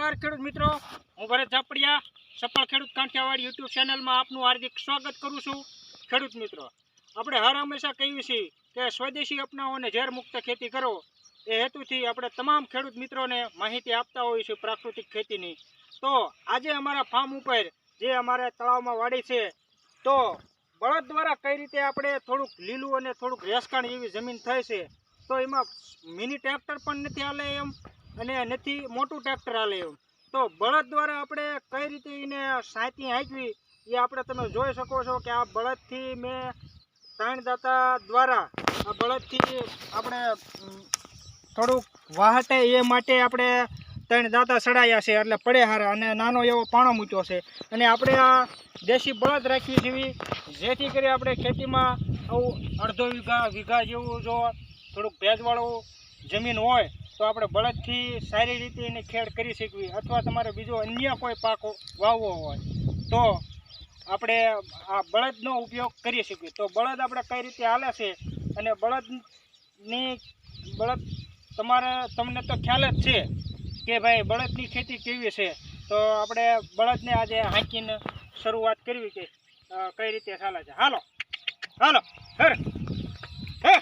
નમસ્કાર ખેડૂત મિત્રો. હું ભરત ઝાપડિયા, સફળ ખેડૂત કાંઠિયાવાડ યુટ્યુબ ચેનલમાં આપનું હાર્દિક સ્વાગત કરું છું. ખેડૂત મિત્રો, આપણે હર હંમેશા કહીએ છીએ કે સ્વદેશી અપનાવો અને ઝેર મુક્ત ખેતી કરો. એ હેતુથી આપણે તમામ ખેડૂત મિત્રોને માહિતી આપતા હોઈએ છીએ પ્રાકૃતિક ખેતીની. તો આજે અમારા ફાર્મ ઉપર જે અમારે તળાવમાં વાડી છે, તો બળદ દ્વારા કઈ રીતે આપણે થોડુંક લીલું અને થોડુંક રેસકાણ એવી જમીન થઈ છે, તો એમાં મિની ટ્રેક્ટર પણ નથી હાલે એમ? અને નથી મોટું ટ્રેક્ટર હાલે એવું. તો બળદ દ્વારા આપણે કઈ રીતે એને સાંતી હાંકવી એ આપણે તમે જોઈ શકો છો કે આ બળદથી મેં દાતા દ્વારા આ બળદથી આપણે થોડુંક વાહટે એ માટે આપણે ત્રણ દાંતા ચડાયા છે, એટલે પડે હારા અને નાનો એવો પાણો મૂક્યો છે. અને આપણે આ દેશી બળદ રાખવી જેવી, જેથી કરી આપણે ખેતીમાં આવું અડધો વીઘા વીઘા જેવું જો થોડુંક ભેજવાળું જમીન હોય તો આપણે બળદથી સારી રીતે એની ખેડ કરી શકવી અથવા તમારે બીજો અન્ય કોઈ પાક વાવવો હોય, તો આપણે આ બળદનો ઉપયોગ કરી શકીએ. તો બળદ આપણે કઈ રીતે હાલે છે અને બળદની, બળદ તમારે, તમને તો ખ્યાલ જ છે કે ભાઈ બળદની ખેતી કેવી છે. તો આપણે બળદને આજે હાંકીને શરૂઆત કરવી કે કઈ રીતે ચાલે છે. હાલો હાલો હર હે.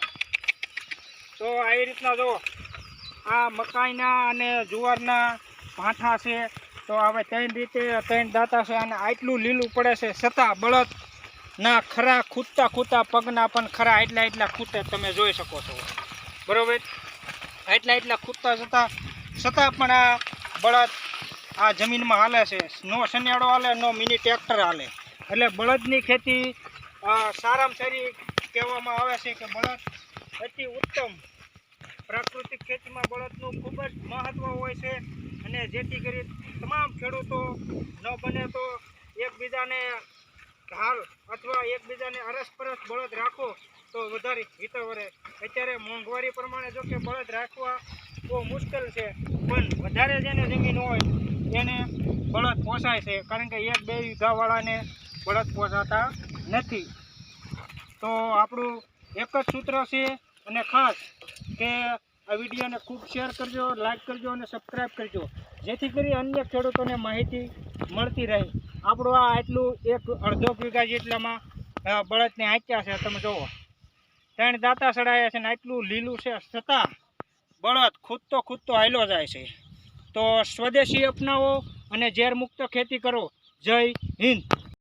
તો આવી રીતના જુઓ. આ મકાઈના અને જુવારના ભાંઠા છે. તો હવે ત્રણ રીતે ત્રણ દાતા છે અને આટલું લીલું પડે છે. છતાં બળદ ના ખરા ખૂટતા ખૂટતા પગના પણ ખરા એટલા એટલા ખૂટે તમે જોઈ શકો છો. બરાબર? એટલા એટલા ખૂટતા છતાં છતાં પણ આ બળદ આ જમીનમાં હાલે છે. નો શનિયાળો હાલે, નો મિની ટ્રેક્ટર હાલે. એટલે બળદની ખેતી સારામાં સારી કહેવામાં આવે છે કે બળદ અતિ ઉત્તમ પ્રાકૃતિક ખેતીમાં બળદનું ખૂબ જ મહત્ત્વ હોય છે અને જેથી કરી તમામ ખેડૂતો ન બને તો એકબીજાને હાલ અથવા એકબીજાને અરસપરસ બળદ રાખો તો વધારે હિતવ રહે અત્યારે મોંઘવારી પ્રમાણે જો કે બળદ રાખવા બહુ મુશ્કેલ છે, પણ વધારે જેને જમીન હોય એને બળદ પોસાય છે. કારણ કે એક બે વીઘાવાળાને બળદ પોસાતા નથી. તો આપણું એક જ સૂત્ર છે અને ખાસ કે આ વિડીયોને ખૂબ શેર કરજો, લાઈક કરજો અને સબસ્ક્રાઈબ કરજો. જેથી કરી અન્ય ખેડૂતોને માહિતી મળતી રહે. આપણું આ આટલું એક અડધો વીઘા જેટલામાં બળદને આંક્યા છે, તમે જુઓ. ત્રણ દાંતા સડાયા છે ને આટલું લીલું છે છતાં બળદ ખૂદતો ખૂદતો હાલો જાય છે. તો સ્વદેશી અપનાવો અને ઝેરમુક્ત ખેતી કરો. જય હિન્દ.